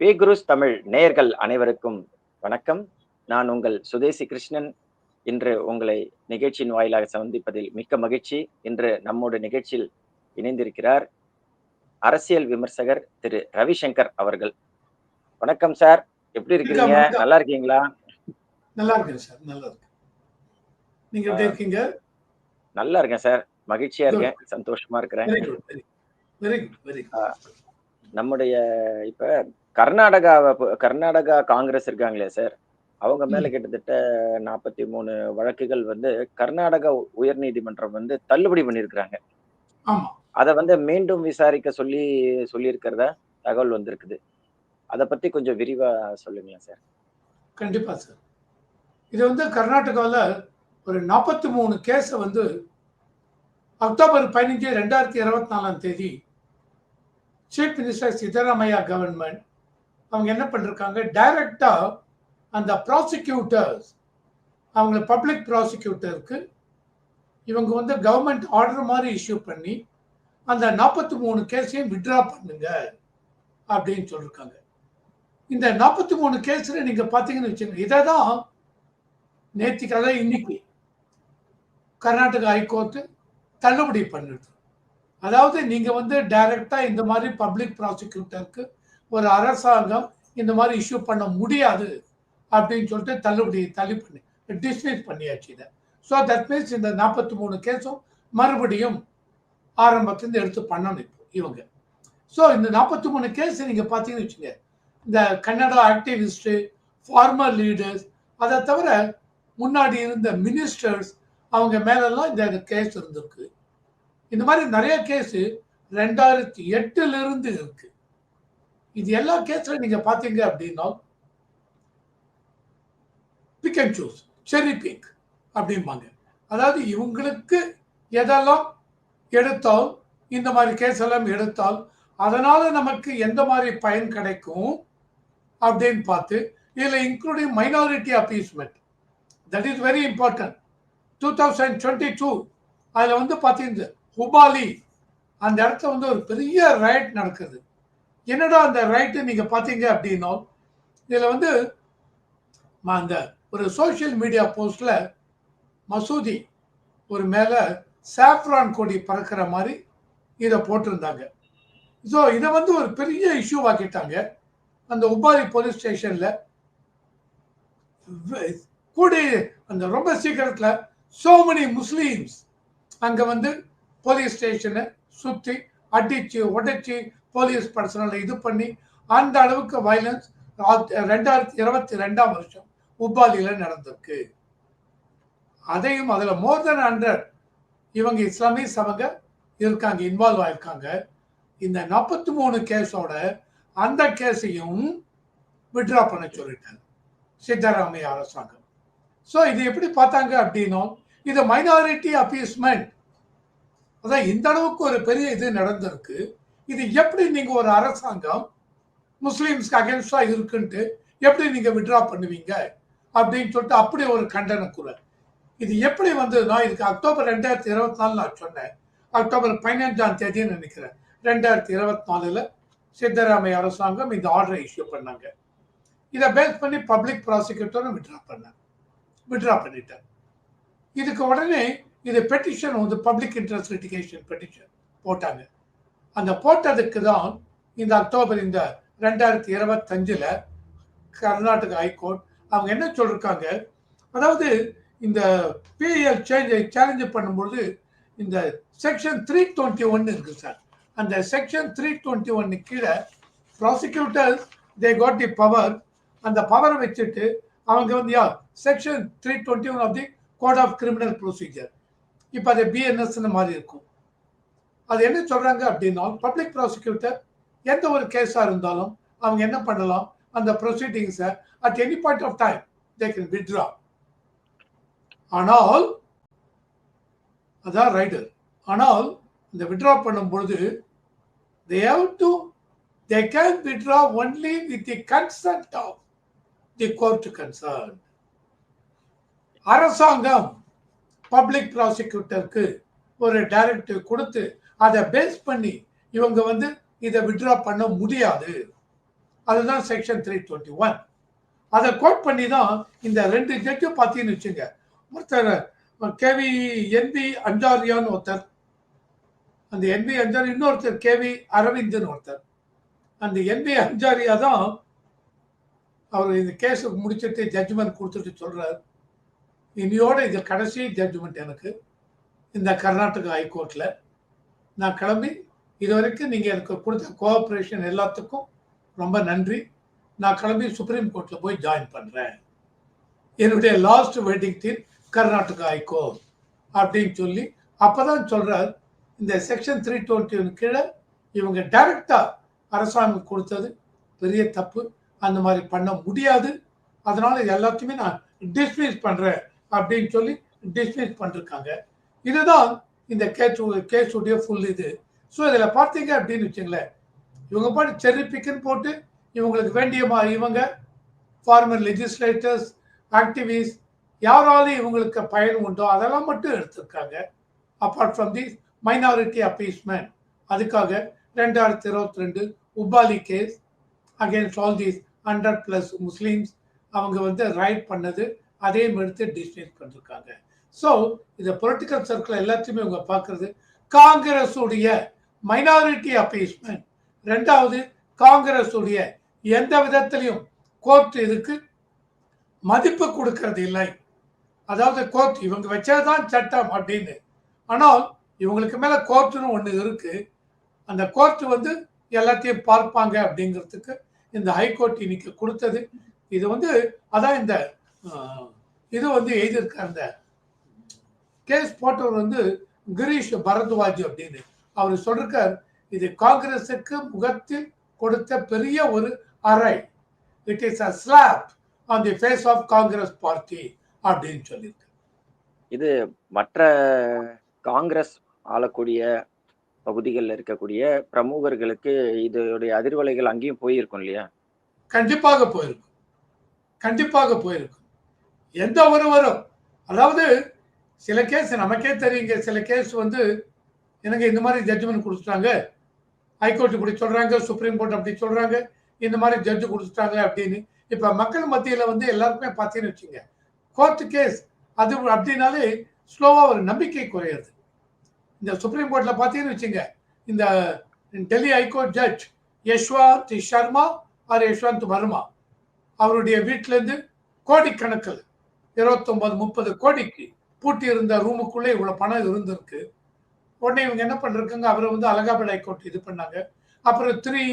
B குருஸ் தமிழ் நேயர்கள் அனைவருக்கும் வணக்கம். நான் உங்கள் சுதேசி கிருஷ்ணன். இன்று உங்களை நிகழ்ச்சியின் வாயிலாக சந்திப்பதில் மிக்க மகிழ்ச்சி. இன்று நம்மோட நிகழ்ச்சியில் இணைந்திருக்கிறார் அரசியல் விமர்சகர் திரு ரவிசங்கர் அவர்கள். வணக்கம் சார். எப்படி இருக்கீங்க வணக்கம். நல்லா இருக்கீங்களா? நல்லா இருக்கேன் சார் நல்லா இருக்கேன். நீங்க எப்படி இருக்கீங்க? நல்லா இருக்கேன் சார். மகிழ்ச்சியா இருக்கேன். சந்தோஷமா இருக்கிறேன். நம்முடைய இப்ப கர்நாடகா கர்நாடகா காங்கிரஸ் இருக்காங்களே சார் அவங்க மேல. கிட்டத்தட்ட நாற்பத்தி மூணு வழக்குகள் வந்து கர்நாடகா உயர்நீதிமன்றம் வந்து தள்ளுபடி பண்ணியிருக்கிறாங்க. அதை வந்து மீண்டும் விசாரிக்க சொல்லி சொல்லியிருக்கிறதா தகவல் வந்திருக்குது. அதை பத்தி கொஞ்சம் விரிவா சொல்லுங்களேன் சார். கண்டிப்பா சார். இது வந்து கர்நாடகாவில் ஒரு நாற்பத்தி மூணு கேஸை வந்து அக்டோபர் பதினஞ்சு ரெண்டாயிரத்தி இருபத்தி நாலாம் தேதி சீஃப் மினிஸ்டர் சித்தராமையா கவர்மெண்ட் அவங்க என்ன பண்ணிருக்காங்க? டைரக்டா அந்த ப்ராசிக்யூட்டர்ஸ் அவங்க பப்ளிக் ப்ராசிக்யூட்டருக்கு இவங்க வந்து கவர்மெண்ட் ஆர்டர் மாதிரி இஷ்யூ பண்ணி அந்த நாற்பத்தி மூணு கேஸையும் விட்ரா பண்ணுங்க அப்படின்னு சொல்லியிருக்காங்க இந்த நாற்பத்தி மூணு கேஸில் நீங்கள் பார்த்தீங்கன்னு வச்சுக்கோங்க இதை தான் நேற்றுக்கு அதாவது இன்னைக்கு கர்நாடகா ஹைகோர்ட்டு தள்ளுபடி பண்ணிடுது அதாவது நீங்கள் வந்து டைரக்டாக இந்த மாதிரி பப்ளிக் ப்ராசிக்யூட்டருக்கு ஒரு அரசாங்கம் இந்த மாதிரி இஷ்யூ பண்ண முடியாது அப்படின்னு சொல்லிட்டு தள்ளுபடி தள்ளி பண்ணி டிஸ்மிஸ் பண்ணியாச்சு இதை. ஸோ தட் மீன்ஸ் இந்த நாற்பத்தி மூணு கேஸும் மறுபடியும் ஆரம்பத்துலேருந்து எடுத்து பண்ணணும் இப்போ இவங்க. ஸோ இந்த நாற்பத்தி மூணு கேஸ் நீங்கள் பார்த்தீங்கன்னு வச்சுங்க. இந்த கன்னடா ஆக்டிவிஸ்ட்டு ஃபார்மர் லீடர்ஸ் அதை தவிர முன்னாடி இருந்த மினிஸ்டர்ஸ் அவங்க மேலெல்லாம் இந்த கேஸ் இருந்திருக்கு. இந்த மாதிரி நிறைய கேஸு ரெண்டாயிரத்தி எட்டுலேருந்து இருக்குது இது எல்லா கேஸ்ல நீங்க பாத்தீங்க அப்படின்னா pick and choose cherry pick அப்படிம்பாங்க. அதாவது இவங்களுக்கு எதெல்லாம் எடுத்தால் இந்த மாதிரி கேஸ் எல்லாம் எடுத்தால் அதனால நமக்கு எந்த மாதிரி பயன் கிடைக்கும் அப்படின்னு பார்த்து இதில் including minority appeasement that is very important two thousand twenty two அதில் வந்து பார்த்தீங்கன்னா ஹுபாலி அந்த இடத்துல வந்து ஒரு பெரிய ரைட் நடக்குது. என்னடா அந்த ரைட்டு நீங்கள் பார்த்தீங்க அப்படின்னா இதில் வந்து அந்த ஒரு சோஷியல் மீடியா போஸ்டில் மசூதி ஒரு மேலே சாஃப்ரான் கொடி பறக்கிற மாதிரி இதை போட்டிருந்தாங்க. ஸோ இதை வந்து ஒரு பெரிய இஷ்யூ ஆக்கிட்டாங்க அந்த உபாரி போலீஸ் ஸ்டேஷனில் கூடி அந்த ரொம்ப சீக்கிரத்தில் சோ மெனி முஸ்லீம்ஸ் அங்கே வந்து போலீஸ் ஸ்டேஷனை சுற்றி அடித்து உடைச்சி போலீஸ் பர்சனலை இது பண்ணி அந்த அளவுக்கு வயலன்ஸ் ரெண்டாயிரத்தி இருபத்தி ரெண்டாம் வருஷம் உபாதியில் நடந்திருக்கு. அதையும் அதில் மோர் தென் ஹண்ட்ரட் இவங்க இஸ்லாமியஸ் அவங்க இருக்காங்க இன்வால்வ் ஆயிருக்காங்க. இந்த நாற்பத்தி மூணு கேஸோட அந்த கேஸையும் விட்ரா பண்ண சொல்லிட்டாங்க சித்தராமையா அரசாங்கம். ஸோ இது எப்படி பார்த்தாங்க அப்படின்னா இது மைனாரிட்டி அப்பீஸ்மெண்ட் அதான் இந்த அளவுக்கு ஒரு பெரிய இது நடந்திருக்கு. இது எப்படி நீங்க ஒரு அரசாங்கம் முஸ்லீம்ஸ்க்கு அகேன்ஸ்டா இருக்குன்ட்டு எப்படி நீங்க விட்ரா பண்ணுவீங்க? அப்படின்னு சொல்லிட்டு அப்படி ஒரு கண்டன குரல். இது எப்படி வந்ததுன்னா இதுக்கு அக்டோபர் ரெண்டாயிரத்தி இருபத்தி நாலு நான் சொன்னேன். அக்டோபர் பதினஞ்சாம் தேதின்னு நினைக்கிறேன். ரெண்டாயிரத்தி இருபத்தி நாலுல சித்தராமைய அரசாங்கம் இந்த ஆர்டரை இஷ்யூ பண்ணாங்க. இதை பேஸ் பண்ணி பப்ளிக் ப்ராசிக்யூட்டரும் விட்ரா பண்ணாங்க விட்ரா பண்ணிட்டார். இதுக்கு உடனே இது பெட்டிஷன் வந்து பப்ளிக் இன்ட்ரெஸ்ட் லிட்டிகேஷன் பெட்டிஷன் போட்டாங்க. அந்த போட்டதுக்கு தான் இந்த அக்டோபர் இந்த ரெண்டாயிரத்தி இருபத்தஞ்சில் கர்நாடக ஹைகோர்ட் அவங்க என்ன சொல்லிருக்காங்க? அதாவது இந்த பிஎல் சேஞ்சை சேலஞ்சு பண்ணும்பொழுது இந்த செக்ஷன் த்ரீ டுவெண்ட்டி ஒன் இருக்கு சார் அந்த செக்ஷன் த்ரீ டுவெண்ட்டி ஒன்னு கீழே prosecutors they got the power அந்த பவரை வச்சுட்டு அவங்க வந்து யார்? Section three twenty one of the code of criminal procedure இப்போ அது பிஎன்எஸ்ன்னு மாதிரி இருக்கும். அது என்ன சொல்றாங்க அப்படின்னா பப்ளிக் ப்ராசிக்யூட்டர் எந்த ஒரு கேஸாக இருந்தாலும் அவங்க என்ன பண்ணலாம்? அந்த ப்ரொசீடிங்ஸை at any point of time they can withdraw ஆனால் அதான் ரைடர் ஆனால் இந்த விட்ரா பண்ணும் பொழுது they have to they can withdraw only with the consent of the court concern அரசாங்கம் பப்ளிக் ப்ராசிக்யூட்டருக்கு ஒரு டைரக்டிவ் கொடுத்து அதை பேஸ் பண்ணி இவங்க வந்து இதை விட்ரா பண்ண முடியாது. அதுதான் செக்ஷன் த்ரீ டுவெண்ட்டி ஒன் அதை கோட் பண்ணி தான் இந்த ரெண்டு ஜட்ஜும் பார்த்தீங்கன்னு வச்சுங்க. ஒருத்தர் கேவி என்பி அஞ்சாரியான்னு ஒருத்தர். அந்த என்பி அஞ்சாரி இன்னொருத்தர் கேவி அரவிந்தன் ஒருத்தர். அந்த என்பி அஞ்சாரியா தான் அவர் இந்த கேஸ் முடிச்சிட்டு ஜட்ஜ்மெண்ட் கொடுத்துட்டு சொல்றார். இனியோட இது கடைசி ஜட்ஜ்மெண்ட் எனக்கு. இந்த கர்நாடகா ஹைகோர்ட்டில் நான் கிளம்பி இது வரைக்கும் எனக்கு கொடுத்த கோஆப்ரேஷன் எல்லாத்துக்கும் ரொம்ப நன்றி. நான் கிளம்பி சுப்ரீம் கோர்ட்டில் போய் ஜாயின் பண்ணுறேன் என்னுடைய லாஸ்ட் வெட்டிங் தீர் கர்நாடகா ஐகோ அப்படின்னு சொல்லி அப்போ தான் சொல்கிறார் இந்த செக்ஷன் த்ரீ டுவெண்ட்டி கீழே இவங்க டைரக்டா அரசாங்கம் கொடுத்தது பெரிய தப்பு. அந்த மாதிரி பண்ண முடியாது. அதனால இது எல்லாத்தையுமே நான் டிஸ்மிஸ் பண்ணுறேன் அப்படின்னு சொல்லி டிஸ்மிஸ் பண்ணிருக்காங்க. இதுதான் இந்த கேஸ் கேஸுடைய ஃபுல் இது. ஸோ இதில் பார்த்தீங்க அப்படின்னு வச்சுங்களேன் இவங்க பாட்டு செர்ரி பிக்குன்னு போட்டு இவங்களுக்கு வேண்டியமா இவங்க ஃபார்மர் லெஜிஸ்லேட்டர்ஸ் ஆக்டிவிஸ்ட் யாராலும் இவங்களுக்கு பயன் உண்டோ அதெல்லாம் மட்டும் எடுத்திருக்காங்க. Apart from the minority appeasement அதுக்காக ரெண்டாயிரத்தி இருபத்தி ரெண்டு Upali case against all these hundred plus Muslims அவங்க வந்து ரைட் பண்ணது அதையும் எடுத்து டிஸ்மிஸ் பண்ணிருக்காங்க. ஸோ இந்த பொலிட்டிக்கல் சர்க்கிள் எல்லாத்தையுமே இவங்க பார்க்கறது. காங்கிரஸுடைய மைனாரிட்டி அப்பீஸ்மெண்ட் ரெண்டாவது காங்கிரஸுடைய எந்த விதத்திலையும் கோர்ட் இதுக்கு மதிப்பு கொடுக்கறது இல்லை. அதாவது கோர்ட் இவங்க வச்சதுதான் சட்டம் அப்படின்னு. ஆனால் இவங்களுக்கு மேலே கோர்ட்டுன்னு ஒன்று இருக்கு. அந்த கோர்ட் வந்து எல்லாத்தையும் பார்ப்பாங்க அப்படிங்கிறதுக்கு இந்த ஹைகோர்ட் இன்னைக்கு கொடுத்தது. இது வந்து அதான் இந்த இது வந்து எழுதியிருக்க இந்த கேஸ் போட்டவர் வந்து கிரீஷ் பரத்வாஜ் அப்படின்னு. அவர் சொல்றார் இது காங்கிரஸுக்கு முகத்தில் கொடுத்த பெரிய ஒரு அறை. It is a slap on the face of Congress party அப்படின்னு சொல்லியிருக்காரு இது மற்ற காங்கிரஸ் ஆளக்கூடிய பகுதிகளில் இருக்கக்கூடிய பிரமுகர்களுக்கு இதோடைய அதிர்வலைகள் அங்கேயும் போயிருக்கும் இல்லையா? கண்டிப்பாக போயிருக்கும். கண்டிப்பாக போயிருக்கும். எந்த ஒருவரும் அதாவது சில கேஸ் நமக்கே தெரியுங்க. சில கேஸ் வந்து எனக்கு இந்த மாதிரி ஜட்ஜ்மெண்ட் கொடுத்துட்டாங்க? ஹைகோர்ட் இப்படி சொல்கிறாங்க சுப்ரீம் கோர்ட் அப்படி சொல்கிறாங்க இந்த மாதிரி ஜட்ஜ் கொடுத்துட்டாங்க அப்படின்னு. இப்போ மக்கள் மத்தியில் வந்து எல்லாருக்குமே பார்த்தீங்கன்னு வச்சுங்க கோர்ட் கேஸ் அது அப்படின்னாலே ஸ்லோவாக ஒரு நம்பிக்கை குறையுது இந்த சுப்ரீம் கோர்ட்டில் பார்த்தீங்கன்னு வச்சுங்க இந்த Delhi high court judge Yashwant Sharma or Yashwant Varma அவருடைய வீட்டிலேருந்து கோடிக்கணக்கில் இருபத்தொம்பது முப்பது கோடிக்கு பூட்டி இருந்த ரூமுக்குள்ளே இவ்வளோ பணம் இருந்திருக்கு. உடனே இவங்க என்ன பண்ணிருக்காங்க? அவரை வந்து அலகாபாத் ஹைகோர்ட் இது பண்ணாங்க. அப்புறம் த்ரீ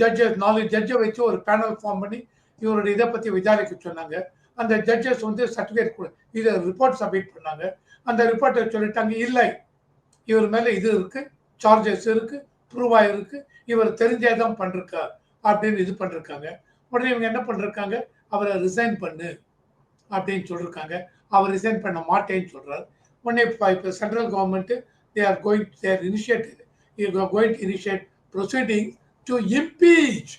ஜட்ஜஸ் நாலு ஜட்ஜை வச்சு ஒரு பேனல் ஃபார்ம் பண்ணி இவருடைய இதை பற்றி விசாரிக்க சொன்னாங்க. அந்த ஜட்ஜஸ் வந்து சர்டிஃபிகேட் இதை ரிப்போர்ட் சப்மிட் பண்ணாங்க. அந்த ரிப்போர்ட்டை சொல்லிட்டாங்க இல்லை இவர் மேலே இது இருக்குது சார்ஜஸ் இருக்குது ப்ரூவாக இருக்குது இவர் தெரிஞ்சே தான் பண்ணிருக்கார் அப்படின்னு இது பண்ணிருக்காங்க. உடனே இவங்க என்ன பண்ணிருக்காங்க? அவரை ரிசைன் பண்ணு அப்படின்னு சொல்லியிருக்காங்க அவர் ரிசைன் பண்ண மாட்டேன்னு சொல்கிறார் உடனே இப்போ இப்போ central government they are going their initiative going to initiate proceeding to impeach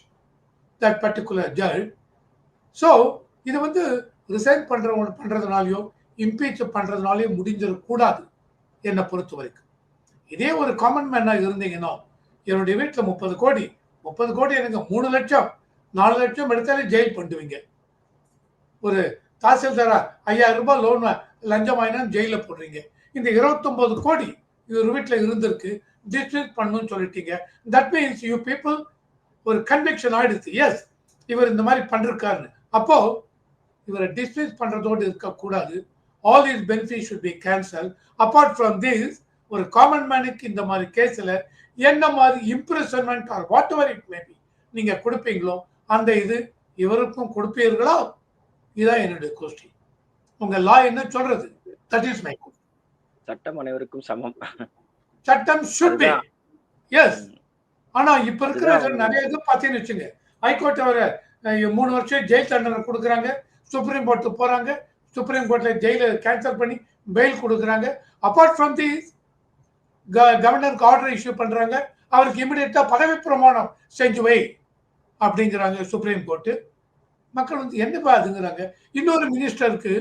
that particular judge so இது வந்து ரிசைன் பண்ணுறவங்க பண்ணுறதுனாலையோ இம்பீச் பண்றதுனாலயோ முடிஞ்சிடக்கூடாது என்னை பொறுத்த வரைக்கும். இதே ஒரு காமன் மேனாக இருந்தீங்கன்னா என்னுடைய வீட்டில் முப்பது கோடி முப்பது கோடி எனக்கு மூணு லட்சம் நாலு லட்சம் எடுத்தாலே ஜெயில் பண்ணுவீங்க. ஒரு தாசில்தாரா ஐயாயிரம் ரூபாய் லோன் லஞ்சம் வாங்கினா ஜெயில போடுறீங்க. இந்த 29 கோடி இவர் வீட்டில் இருந்திருக்கு டிஸ்ட்ரிக் பண்ணணும்னு சொல்லிட்டீங்க. தட் மீன்ஸ் யூ பீப்புள் ஒரு கன்விக்ஷன் ஆயிடுச்சு. எஸ் இவர் இந்த மாதிரி பண்ணிருக்காருன்னு. அப்போ இவரை டிஸ்மிஸ் பண்றதோடு இருக்கக்கூடாது. All is benefit should be cancel apart from this ஒரு காமன் மேனுக்கு இந்த மாதிரி கேஸில் என்ன மாதிரி imprisonment or whatever it maybe நீங்கள் கொடுப்பீங்களோ அந்த இது இவருக்கும் கொடுப்பீர்களா? இதுதான் என்னுடைய கொஸ்டின் உங்க லா என்ன சொல்றது? தட் இஸ் மை சட்டம் அனைவருக்கும் சமம். சட்டம் ஷுட் பி. எஸ் ஆனா இப்ப இருக்கிற நிறைய இது பாத்தீங்கன்னு வச்சுங்க. ஹைகோர்ட் வர மூணு வருஷம் ஜெயில் தண்டனை கொடுக்குறாங்க. சுப்ரீம் கோர்ட்டு போறாங்க. சுப்ரீம் கோர்ட்ல ஜெயில கேன்சல் பண்ணி பெயில் கொடுக்குறாங்க. அப்பார்ட் ஃப்ரம் தி கவர்னருக்கு ஆர்டர் இஷ்யூ பண்றாங்க. அவருக்கு இமிடியட்டா பதவி பிரமாணம் செஞ்சு வை. அப்படிங்கிறாங்க சுப்ரீம் கோர்ட்டு மக்கள் வந்து என்னப்பா அதுங்கிறாங்க இன்னொரு மினிஸ்டருக்கு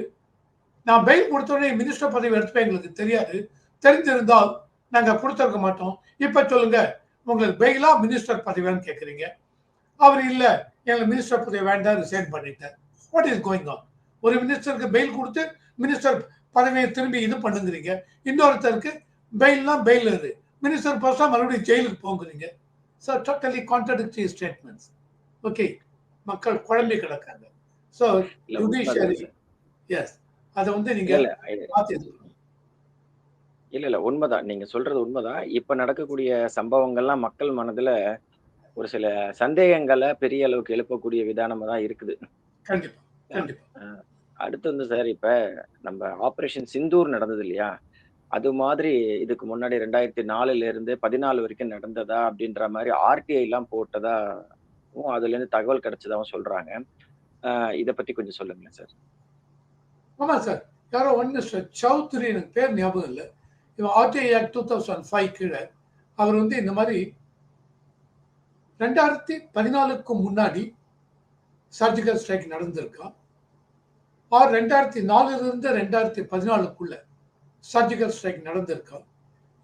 நான் பெயில் கொடுத்தோடனே மினிஸ்டர் பதவி எடுத்துப்பேன் எங்களுக்கு தெரியாது. தெரிஞ்சிருந்தால் நாங்கள் கொடுத்துருக்க மாட்டோம். இப்போ சொல்லுங்க உங்களுக்கு பெயிலா மினிஸ்டர் பதவியான்னு கேட்குறீங்க அவர் இல்லை எங்களுக்கு மினிஸ்டர் பதவி வேண்டாம் ரிசைன் பண்ணிட்டேன் வாட் இஸ் கோயிங் ஆன் ஒரு மினிஸ்டருக்கு பெயில் கொடுத்து மினிஸ்டர் பதவியை திரும்பி இது பண்ணுங்கிறீங்க. இன்னொருத்தருக்கு பெயில்லாம் பெயில் இது மினிஸ்டர் போஸ்டா மறுபடியும் ஜெயிலுக்கு போங்குறீங்க. So totally contradictory statements okay மக்கள் குழம்பி கிடக்காங்க. ஸோ ஜுடிஷியரி எஸ் அதை வந்து நீங்க இல்ல இல்ல உண்மைதான். நீங்க சொல்றது உண்மைதான். இப்ப நடக்கக்கூடிய சம்பவங்கள்லாம் மக்கள் மனதுல ஒரு சில சந்தேகங்களை பெரிய அளவுக்கு எழுப்பக்கூடிய விதானமா தான் இருக்குது. அடுத்து வந்து சார் இப்ப நம்ம ஆபரேஷன் சிந்தூர் நடந்தது இல்லையா? அது மாதிரி இதுக்கு முன்னாடி ரெண்டாயிரத்தி நாலுல இருந்து பதினாலு வரைக்கும் நடந்ததா அப்படின்ற மாதிரி ஆர்டிஐ எல்லாம் போட்டதா அதுல இருந்து தகவல் கிடைச்சதாகவும் சொல்றாங்க. இதை இத பத்தி கொஞ்சம் சொல்லுங்களேன் சார். ஆமா சார். யாரோ ஒன் மிஸ்டர் சௌத்ரி எனக்கு பேர் ஞாபகம் இல்லை. இவன் RTI act two thousand five கீழே அவர் வந்து இந்த மாதிரி ரெண்டாயிரத்தி பதினாலுக்கு முன்னாடி சர்ஜிக்கல் ஸ்ட்ரைக் நடந்திருக்கா ஆர் ரெண்டாயிரத்தி நாலுலேருந்து ரெண்டாயிரத்தி பதினாலுக்குள்ள சர்ஜிக்கல் ஸ்ட்ரைக் நடந்திருக்கா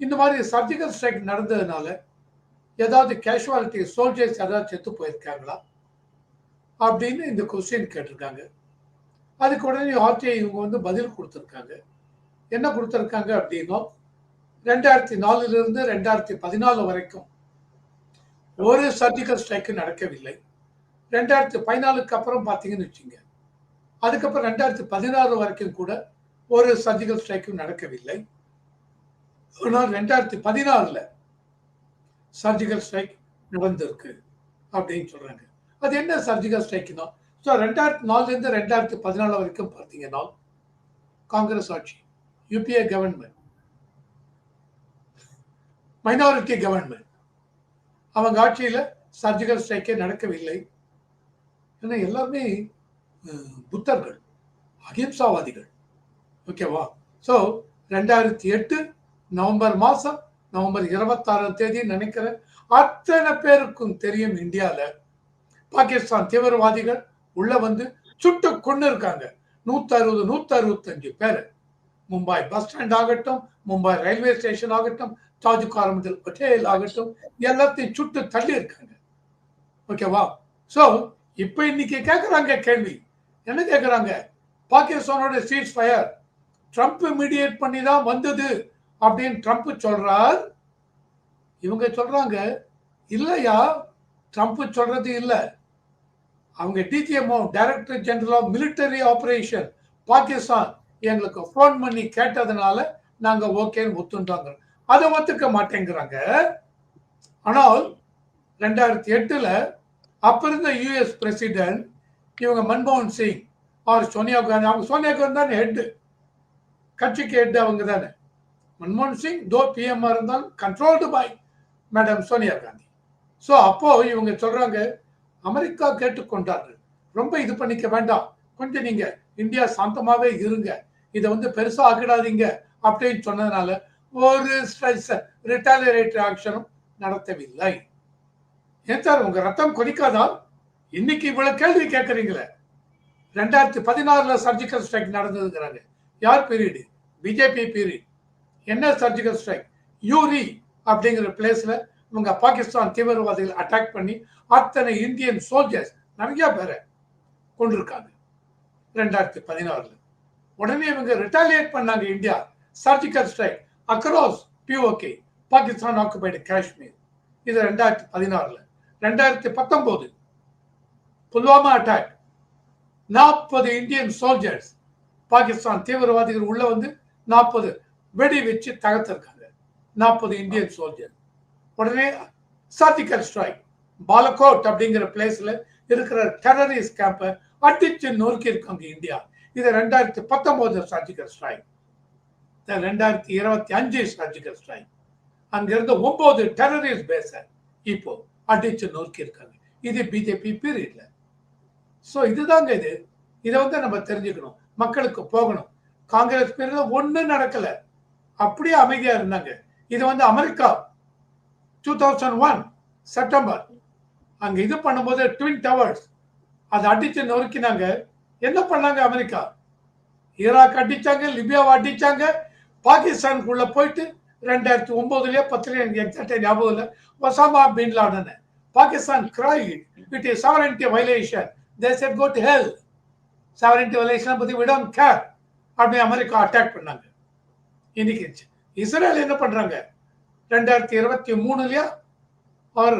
இந்த மாதிரி சர்ஜிக்கல் ஸ்ட்ரைக் நடந்ததுனால ஏதாவது கேஷுவாலிட்டி சோல்ஜர்ஸ் ஏதாவது செத்து போயிருக்காங்களா? அப்படின்னு இந்த கொஸ்டின் கேட்டிருக்காங்க. அதுக்கு உடனே ஆர்டிஐ இவங்க வந்து பதில் கொடுத்துருக்காங்க. என்ன கொடுத்துருக்காங்க அப்படின்னா ரெண்டாயிரத்தி நாலுலேருந்து ரெண்டாயிரத்தி பதினாலு வரைக்கும் ஒரு சர்ஜிக்கல் ஸ்ட்ரைக்கு நடக்கவில்லை. ரெண்டாயிரத்தி பதினாலுக்கு அப்புறம் பார்த்தீங்கன்னு வச்சுங்க. அதுக்கப்புறம் ரெண்டாயிரத்தி பதினாறு வரைக்கும் கூட ஒரு சர்ஜிக்கல் ஸ்ட்ரைக்கும் நடக்கவில்லை. ஆனால் ரெண்டாயிரத்தி பதினாறில் சர்ஜிக்கல் ஸ்ட்ரைக் நடந்திருக்கு அப்படின்னு சொல்றாங்க. அது என்ன சர்ஜிக்கல் ஸ்ட்ரைக்னா ஸோ ரெண்டாயிரத்தி நாலுலேருந்து ரெண்டாயிரத்தி பதினாலு வரைக்கும் பார்த்தீங்கன்னா காங்கிரஸ் ஆட்சி யூபிஏ கவர்மெண்ட் மைனாரிட்டி கவர்மெண்ட் அவங்க ஆட்சியில் சர்ஜிக்கல் ஸ்ட்ரைக்கே நடக்கவில்லை. ஏன்னா எல்லாருமே புத்தர்கள் அகிம்சாவாதிகள். ஓகேவா ஸோ ரெண்டாயிரத்தி எட்டு நவம்பர் மாதம் நவம்பர் இருபத்தாறாம் தேதி நினைக்கிறேன் அத்தனை பேருக்கும் தெரியும் இந்தியாவில் பாகிஸ்தான் தீவிரவாதிகள் உள்ள வந்து சுட்டு கொண்டு இருக்காங்க. நூத்தி அறுபது நூத்தி அறுபத்தஞ்சு பேர். மும்பை பஸ் ஸ்டாண்ட் ஆகட்டும் மும்பை ரயில்வே ஸ்டேஷன் ஆகட்டும் தாஜு காரமதில் ஹோட்டேல் ஆகட்டும் எல்லாத்தையும் சுட்டு தள்ளி இருக்காங்க. ஓகேவா ஸோ இப்போ இன்னைக்கு கேட்குறாங்க கேள்வி. என்ன கேட்குறாங்க பாகிஸ்தானோட சீஸ் ஃபயர் ட்ரம்ப் மீடியேட் பண்ணி தான் வந்தது. அப்படின்னு ட்ரம்ப் சொல்றார். இவங்க சொல்றாங்க இல்லையா? ட்ரம்ப் சொல்றது இல்லை. அவங்க DGMO director general of military operation Pakistan எங்களுக்கு ஃபோன் பண்ணி கேட்டதுனால நாங்க ஓகேன்னு ஒத்துண்டாங்க. அதை ஒத்துக்க மாட்டேங்கிறாங்க. ஆனால் ரெண்டாயிரத்தி எட்டுல அப்ப இருந்த யுஎஸ் பிரசிடென்ட் இவங்க மன்மோகன் சிங் அவர் சோனியா காந்தி அவங்க சோனியா காந்தி தானே ஹெட்டு கட்சிக்கு ஹெட் அவங்க தானே. மன்மோகன் சிங் தோ பிஎம் இருந்தாலும் controlled by madam Sonia Gandhi. So அப்போ இவங்க சொல்றாங்க அமெரிக்கா கேட்டுக்கொண்டாரு ரொம்ப இது பண்ணிக்க வேண்டாம். கொஞ்சம் நீங்க இந்தியா சாந்தமாவே இருங்க. இதை வந்து பெருசா ஆக்கிடாதீங்க அப்படின்னு சொன்னதுனால ஒரு ரிட்டாலியேட்டரி ஆக்ஷனும் நடத்தவில்லை. ஏன் சார் உங்க ரத்தம் கொதிக்காதா? இன்னைக்கு இவ்வளவு கேள்வி கேட்கறீங்களே. ரெண்டாயிரத்தி பதினாறுல சர்ஜிக்கல் ஸ்ட்ரைக் நடந்ததுங்கிறாங்க. யார் பீரியடு? BJP period. என்ன சர்ஜிக்கல் ஸ்ட்ரைக் யூரி அப்படிங்கிற பிளேஸ்ல இவங்க பாகிஸ்தான் தீவிரவாதிகள் அட்டாக் பண்ணி அத்தனை இந்தியன் சோல்ஜர்ஸ் நிறைய பேரை கொண்டிருக்காங்க ரெண்டாயிரத்தி பதினாறுல. உடனே இவங்க ரிட்டாலியேட் பண்ணாங்க India. Surgical strike across POK Pakistan occupied Kashmir இது ரெண்டாயிரத்தி பதினாறுல. ரெண்டாயிரத்தி பத்தொன்பது புல்வாமா அட்டாக் நாற்பது இந்தியன் சோல்ஜர்ஸ் பாகிஸ்தான் தீவிரவாதிகள் உள்ள வந்து நாற்பது வெடி வச்சு தகர்த்திருக்காங்க. நாற்பது இந்தியன் சோல்ஜர் உடனே சர்ஜிக்கல் ஸ்ட்ரைக் பாலகோட் அப்படிங்கிற பிளேஸ்ல இருக்கிற டெரரிஸ்ட் கேம்பை அடிச்சு நொறுக்கி இருக்காங்க இந்தியா. இது ரெண்டாயிரத்தி பத்தொன்பது சர்ஜிக்கல் ஸ்ட்ரைக் ரெண்டாயிரத்தி இருபத்தி அஞ்சு சர்ஜிக்கல் ஸ்ட்ரைக் அங்கிருந்து ஒன்பது டெரரிஸ்ட் பேஸ இப்போ அடிச்சு நொறுக்கி இருக்காங்க இது பிஜேபி பீரியட்ல ஸோ இதுதாங்க இது. இதை வந்து நம்ம தெரிஞ்சுக்கணும். மக்களுக்கு போகணும். காங்கிரஸ் பீரியட்ல ஒன்றும் நடக்கல. அப்படியே அமைதியா இருந்தாங்க. இது வந்து America two thousand one September அங்க இது பண்ணும்போது ட்வின் டவர்ஸ் அதை அடிச்சு நொறுக்கினாங்க. என்ன பண்ணாங்க அமெரிக்கா? ஈராக் அடிச்சாங்க லிபியாவை அடிச்சாங்க. பாகிஸ்தானுக்குள்ள போயிட்டு ரெண்டாயிரத்தி ஒன்பதுலயே பத்துல எனக்கு எக்ஸாக்டா ஞாபகம் இல்லை. Osama bin Laden. Pakistan cried, it is sovereignty violation they said go to hell Sovereignty violation பத்தி விடம் கேர் அப்படி அமெரிக்கா அட்டாக் பண்ணாங்க. இன்னைக்கு இஸ்ரேல் என்ன பண்றாங்க? ரெண்டாயிரத்தி இருபத்தி மூணுலயா? அவர்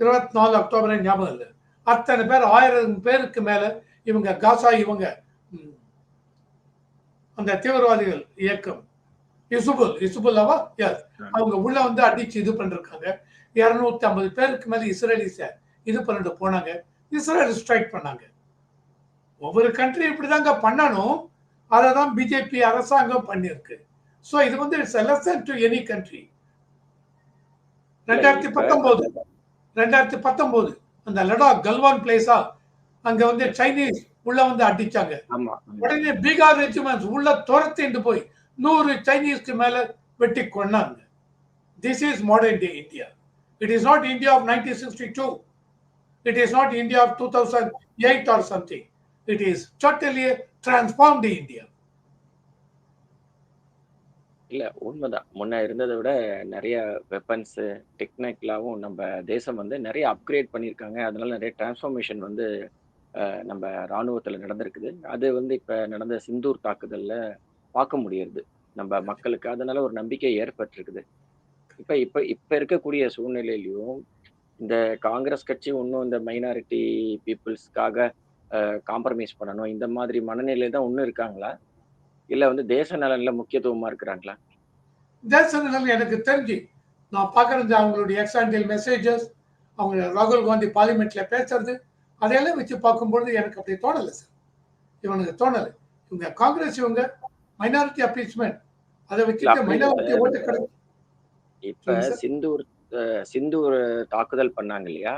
இருபத்தி நாலு அக்டோபர் ஞாபகம் இல்லை. அத்தனை பேர் ஆயிரம் பேருக்கு மேல இவங்க காசா இவங்க அந்த தீவிரவாதிகள் இயக்கம். இசுபுல் இசுபுல்லாவா? எஸ் அவங்க உள்ள வந்து அடிச்சு இது பண்ணிருக்காங்க. இருநூத்தி ஐம்பது பேருக்கு மேல இஸ்ரேலிஸ இது பண்ணிட்டு போனாங்க. இஸ்ரேல் ஸ்ட்ரைக் பண்ணாங்க. ஒவ்வொரு கண்ட்ரி இப்படிதாங்க பண்ணணும். அதை தான் பிஜேபி அரசாங்கம் பண்ணியிருக்கு. ஸோ இது வந்து it's lesson to any country ரெண்டாயிரத்தி பத்தொன்பது ரெண்டாயிரத்தி பத்தொன்பது அந்த லடாக் கல்வான் பிளேஸா அங்க வந்து சைனீஸ் உள்ள வந்து அடிச்சாங்க. உடனே பீகார் ரெஜிமெண்ட்ஸ் உள்ள துரத்திட்டு போய் நூறு சைனீஸ்க்கு மேல வெட்டி கொண்டாங்க this is modern day India it is not India of nineteen sixty two it is not India of two thousand eight or something it is totally transformed India இல்ல உண்மைதான். முன்ன இருந்ததை விட நிறைய வெப்பன்ஸ் டெக்னிக்கலாவும் நம்ம தேசம் வந்து நிறைய அப்கிரேட் பண்ணியிருக்காங்க. அதனால நிறைய டிரான்ஸ்ஃபர்மேஷன் வந்து நம்ம ராணுவத்துல நடந்திருக்குது. அது வந்து இப்ப நடந்த சிந்தூர் தாக்குதல்ல பார்க்க முடியுது. நம்ம மக்களுக்கு அதனால ஒரு நம்பிக்கை ஏற்பட்டிருக்குது. இப்ப இப்ப இப்ப இருக்கக்கூடிய சூழ்நிலையிலையும் இந்த காங்கிரஸ் கட்சி இன்னும் இந்த மைனாரிட்டி பீப்புள்ஸ்க்காக காம்ப்ரமைஸ் பண்ணணும். இந்த மாதிரி மனநிலை தான் இன்னும் இருக்காங்களா? இல்ல வந்து தேச நலன்ல முக்கியத்துவமா இருக்கிறாங்களா? தேசங்கள் எனக்கு தெரிஞ்சு நான் பார்க்கறது அவங்களுடைய எக்ஸாண்டியல் மெசேஜஸ் அவங்க ராகுல் காந்தி பார்லிமெண்ட்ல பேசுறது அதையெல்லாம் வச்சு பார்க்கும்பொழுது எனக்கு அப்படி தோணலை சார் இவனுக்கு தோணலை. இவங்க காங்கிரஸ் இவங்க மைனாரிட்டி அப்ரீச்மெண்ட் அதை வச்சுட்டு அப்படி மைனாரிட்டி. ஓட்டு கிடைக்கும் இப்ப. சிந்தூர் சிந்தூர் தாக்குதல் பண்ணாங்க இல்லையா?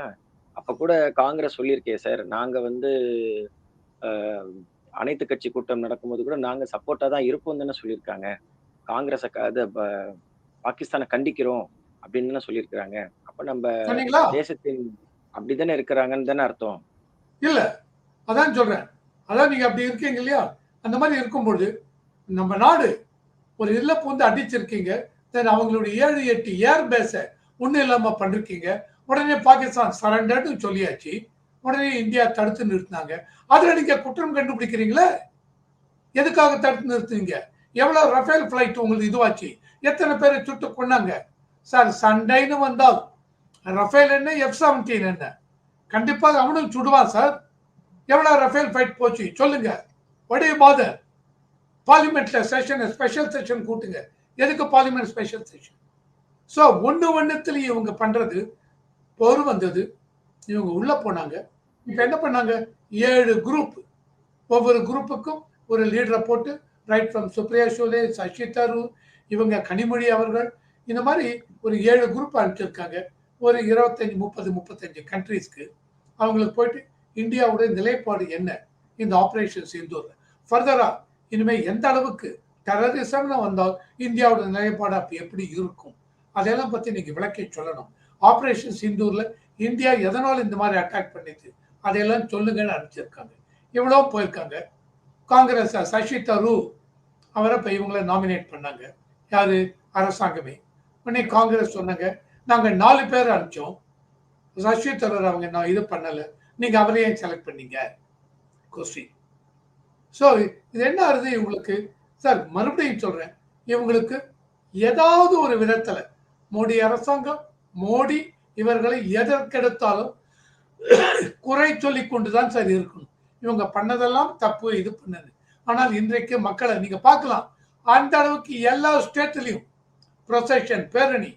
அப்ப கூட காங்கிரஸ் சொல்லியிருக்கே சார் நாங்க வந்து அனைத்து கட்சி கூட்டம் நடக்கும்போது கூட நாங்க சப்போர்ட்டா தான் இருப்போம் தானே சொல்லியிருக்காங்க. காங்கிரஸ அது பாகிஸ்தானை கண்டிக்கிறோம் அப்படின்னு சொல்லியிருக்கிறாங்க. அப்ப நம்ம தேசத்தின் அப்படிதானே இருக்கிறாங்கன்னு தானே அர்த்தம். இல்ல அதான் சொல்றேன். அதான் நீங்க அப்படி இருக்கீங்க இல்லையா? அந்த மாதிரி இருக்கும்பொழுது நம்ம நாடு ஒரு இதுல பூந்து அடிச்சிருக்கீங்க. தென் அவங்களுடைய ஏழு எட்டு ஏர் பேஸ ஒண்ணும் இல்லாம பண்ணிருக்கீங்க. உடனே பாகிஸ்தான் சரண்டர்னு சொல்லியாச்சு. உடனே இந்தியா தடுத்து நிறுத்தினாங்க. அதில் நீங்கள் குற்றம் கண்டுபிடிக்கிறீங்களே? எதுக்காக தடுத்து நிறுத்துவீங்க எவ்வளோ ரஃபேல் ஃப்ளைட் உங்களுக்கு இதுவாச்சு? எத்தனை பேரை சுட்டு கொன்னாங்க? சார் சண்டைன்னு வந்தால் ரஃபேல் என்ன எஃப் செவன்டீன் என்ன? கண்டிப்பாக அவனும் சுடுவான் சார். எவ்வளோ ரஃபேல் ஃபைட் போச்சு? சொல்லுங்க. ஒடே மாத பார்லிமெண்ட்ல செஷன் ஸ்பெஷல் செஷன் கூட்டுங்க. எதுக்கு பார்லிமெண்ட் ஸ்பெஷல் செஷன் ஸோ ஒன்று ஒன்றுத்துல இவங்க பண்ணுறது போர் வந்தது. இவங்க உள்ள போனாங்க. இப்போ என்ன பண்ணாங்க? ஏழு குரூப் ஒவ்வொரு குரூப்புக்கும் ஒரு லீடரை போட்டு ரைட் ஃப்ரம் சுப்ரியா ஷோலே சசி தரூர் இவங்க கனிமொழி அவர்கள் இந்த மாதிரி ஒரு ஏழு குரூப் அனுப்பிச்சிருக்காங்க. ஒரு இருபத்தஞ்சி முப்பது முப்பத்தஞ்சு கண்ட்ரீஸ்க்கு அவங்களுக்கு போயிட்டு இந்தியாவுடைய நிலைப்பாடு என்ன? இந்த ஆப்ரேஷன் சிந்தூர் ஃபர்தராக இனிமேல் எந்த அளவுக்கு டெரரிசம்னு வந்தால் இந்தியாவோட நிலைப்பாடு அப்போ எப்படி இருக்கும்? அதெல்லாம் பற்றி நீங்கள் விளக்கி சொல்லணும். ஆப்ரேஷன் சிந்தூர்ல இந்தியா எதனால் இந்த மாதிரி அட்டாக் பண்ணிச்சு? அதையெல்லாம் சொல்லுங்கன்னு அனுப்பிச்சிருக்காங்க. இவ்வளோ போயிருக்காங்க? காங்கிரஸ் சசி தரூர் அவரை இப்போ இவங்களை நாமினேட் பண்ணாங்க. யாரு? அரசாங்கமே. உடனே காங்கிரஸ் சொன்னாங்க நாங்கள் நாலு பேர் அனுப்பிச்சோம். சசி தரூர் அவங்க நான் இது பண்ணலை. நீங்கள் அவரையே செலக்ட் பண்ணீங்க. கொஸ்டின் ஸோ இது என்ன ஆகுது இவங்களுக்கு? சார் மறுபடியும் சொல்கிறேன் இவங்களுக்கு ஏதாவது ஒரு விதத்தில் மோடி அரசாங்கம் மோடி இவர்களை எதற்கெடுத்தாலும் குறை சொல்லி கொண்டுதான் சார் இருக்கணும். இவங்க பண்ணதெல்லாம் தப்பு இது பண்ணது. ஆனால் இன்றைக்கு மக்களை நீங்க பார்க்கலாம். அந்த அளவுக்கு எல்லா ஸ்டேட்லயும் ப்ரொசெஷன் பேரணி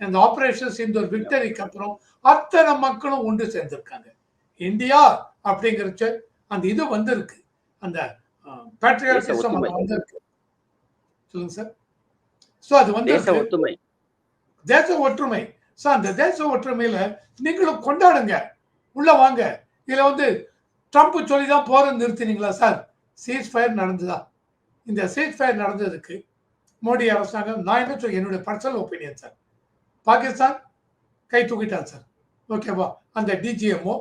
இந்த ஆபரேஷன்ஸ் இந்த ஒரு விக்டரிக்கு அப்புறம் அத்தனை மக்களும் ஒன்று சேர்ந்திருக்காங்க. இந்தியா அப்படிங்கிறச்ச அந்த இது வந்திருக்கு. அந்த பேட்ரியாட்டிசம் ஒற்றுமை. வந்திருக்கு. சொல்லுங்க சார். ஸோ அது வந்து தேச ஒத்துமை தேச ஒற்றுமை. ஸோ அந்த தேச ஒற்றுமையில் நீங்களும் கொண்டாடுங்க. உள்ளே வாங்க. இதில் வந்து ட்ரம்ப் சொல்லி தான் போற நிறுத்தினீங்களா சார்? சீஸ் ஃபயர் நடந்ததா? இந்த சீஸ் ஃபயர் நடந்ததுக்கு மோடி அரசாங்கம் நான் என்ன சொல்ல என்னுடைய பர்சனல் ஒப்பீனியன் சார். பாகிஸ்தான் கை தூக்கிட்டான் சார். ஓகேவா அந்த டிஜிஎம்ஓ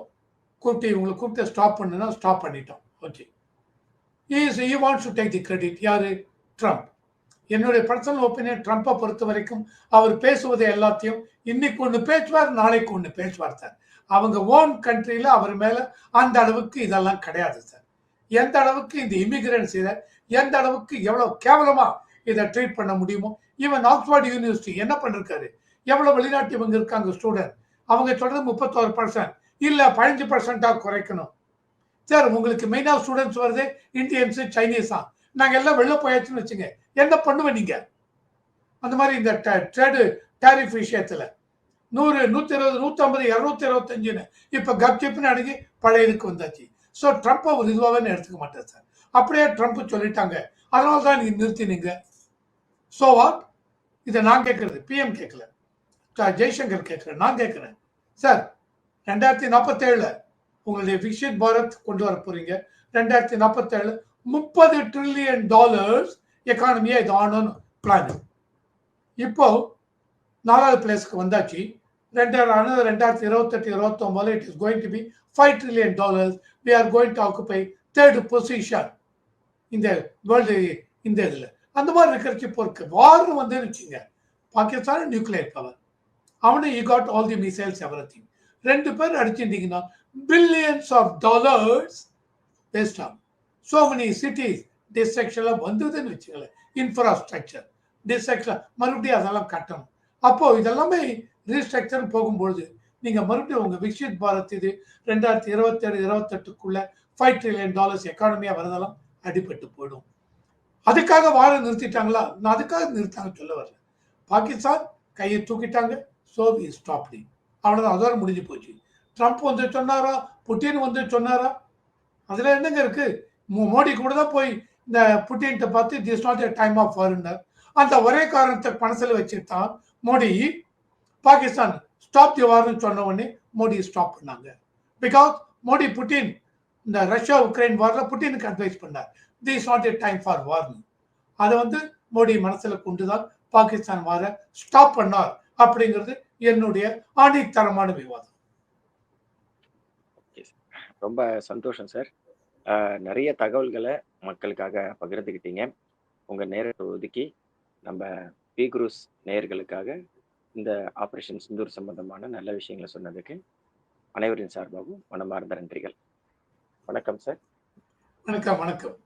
கூப்பிட்டு இவங்களை கூப்பிட்டு ஸ்டாப் பண்ணுன்னா ஸ்டாப் பண்ணிட்டோம். Okay is you wants to take the credit யார்? ட்ரம்ப் என்னுடைய பர்சனல் ஒப்பீனியன் ட்ரம்ப்பை பொறுத்த வரைக்கும் அவர் பேசுவதை எல்லாத்தையும் இன்னைக்கு ஒன்று பேசுவார் நாளைக்கு ஒன்று பேசுவார் சார். அவங்க ஓன் கண்ட்ரியில் அவர் மேலே அந்த அளவுக்கு இதெல்லாம் கிடையாது சார். எந்த அளவுக்கு இந்த இமிகிரன்ஸ் இதை எந்த அளவுக்கு எவ்வளோ கேவலமாக இதை ட்ரீட் பண்ண முடியுமோ ஈவன் ஆக்ஸ்ஃபோர்ட் யூனிவர்சிட்டி என்ன பண்ணிருக்காரு? எவ்வளோ வெளிநாட்டு இவங்க இருக்காங்க ஸ்டூடெண்ட் அவங்க சொல்றது முப்பத்தோரு பர்சன்ட் இல்லை பதினஞ்சு பர்சன்டாக குறைக்கணும். சார் உங்களுக்கு மெயினாக ஸ்டூடெண்ட்ஸ் வருது இந்தியன்ஸ் சைனீஸா நாங்கள் எல்லாம் வெளில போயாச்சுன்னு வச்சுங்க என்ன பண்ணுவேன் நீங்க? அந்த மாதிரி இந்த ட்ரேடு டேரிஃப் விஷயத்துல. நூறு நூத்தி இருபது நூத்தி ஐம்பது இருநூத்தி இருபத்தஞ்சுன்னு இப்ப கப்சிப்னு அணுகி பழைய இதுக்கு வந்தாச்சு. ஸோ ட்ரம்ப் ஒரு இதுவாகவே எடுத்துக்க மாட்டேன் சார் அப்படியே ட்ரம்ப் சொல்லிட்டாங்க. அதனால தான் நீங்க நிறுத்தினீங்க ஸோ வாட் இதை நான் கேட்கறது. பிஎம் கேட்கல. ஜெய்சங்கர் கேட்கிறேன் நான் கேட்கிறேன். சார் ரெண்டாயிரத்தி நாற்பத்தேழுல உங்களுடைய விக்ஷித் பாரத் கொண்டு வர போறீங்க. ரெண்டாயிரத்தி நாற்பத்தேழு முப்பது ட்ரில்லியன் டாலர்ஸ் எக்கானமியை இது ஆனோன்னு பிளான் இப்போ நாலாவது பிளேஸ்க்கு வந்தாச்சு. ரெண்டாயிரம் ரெண்டாயிரத்தி இருபத்தெட்டு இருபத்தொம்பது it is going to be five trillion dollars we are going to occupy third position இந்த வேர்ல்டு இந்த இதில். அந்த மாதிரி இருக்கிறச்சு இப்போ இருக்கு. வார்னு வந்து வச்சுங்க. பாகிஸ்தான் நியூக்ளியர் பவர் அவனு you got all the missiles everything ரெண்டு பேர் அடிச்சிருந்தீங்கன்னா பில்லியன்ஸ் ஆஃப் டாலர்ஸ் வேஸ்ட் ஆகும். ஸோ மெனி சிட்டிஸ் டிஸ்ட்ரக்ஷன்லாம் வந்ததுன்னு வச்சுக்கல இன்ஃப்ராஸ்ட்ரக்சர் டிஸ்ட்ரக்ஷன் மறுபடியும் அதெல்லாம் கட்டணும். அப்போ இதெல்லாமே ரீஸ்ட்ரக்சர் போகும்பொழுது நீங்க மறுபடியும் உங்க விக்ஷித் பாரத் இது ரெண்டாயிரத்தி இருபத்தேழு இருபத்தெட்டுக்குள்ள ஃபைவ் ட்ரில்லியன் டாலர்ஸ் எக்கானமியா வரதெல்லாம் அடிபட்டு போயிடும். அதுக்காக வாழ நிறுத்திட்டாங்களா? நான் அதுக்காக நிறுத்தாங்க சொல்ல வரல. பாகிஸ்தான் கையை தூக்கிட்டாங்க ஸோ வி ஸ்டாப்டி அவ்வளோதான் அதோட முடிஞ்சு போச்சு. ட்ரம்ப் வந்து சொன்னாரா? புட்டின் வந்து சொன்னாரா? அதுல என்னங்க இருக்கு? மோடி கூட தான் போய் இந்த புட்டின்ட்ட பார்த்து this not a time of Warner அந்த ஒரே காரணத்தை பணத்தில் வச்சுட்டு தான் மோடி. பாகிஸ்தான் ஸ்டாப் தி வார்னு சொன்ன உடனே மோடி ஸ்டாப் பண்ணாங்க. பிகாஸ் மோடி புட்டின் இந்த ரஷ்யா உக்ரைன் வார்ல புட்டினுக்கு அட்வைஸ் பண்ணார். This not a time for வார்னு அதை வந்து மோடி மனசில் கொண்டு தான் பாகிஸ்தான் வார ஸ்டாப் பண்ணார் அப்படிங்கிறது என்னுடைய ஆணித்தரமான விவாதம். ரொம்ப சந்தோஷம் சார் நிறைய தகவல்களை மக்களுக்காக பகிர்ந்துக்கிட்டீங்க. உங்கள் நேரத்தை ஒதுக்கி நம்ம பி குரூஸ் நேயர்களுக்காக இந்த ஆப்ரேஷன் சிந்தூர் சம்பந்தமான நல்ல விஷயங்களை சொன்னதுக்கு அனைவரின் சார்பாகவும் மனமார்ந்த நன்றிகள். வணக்கம் சார். வணக்கம் வணக்கம்.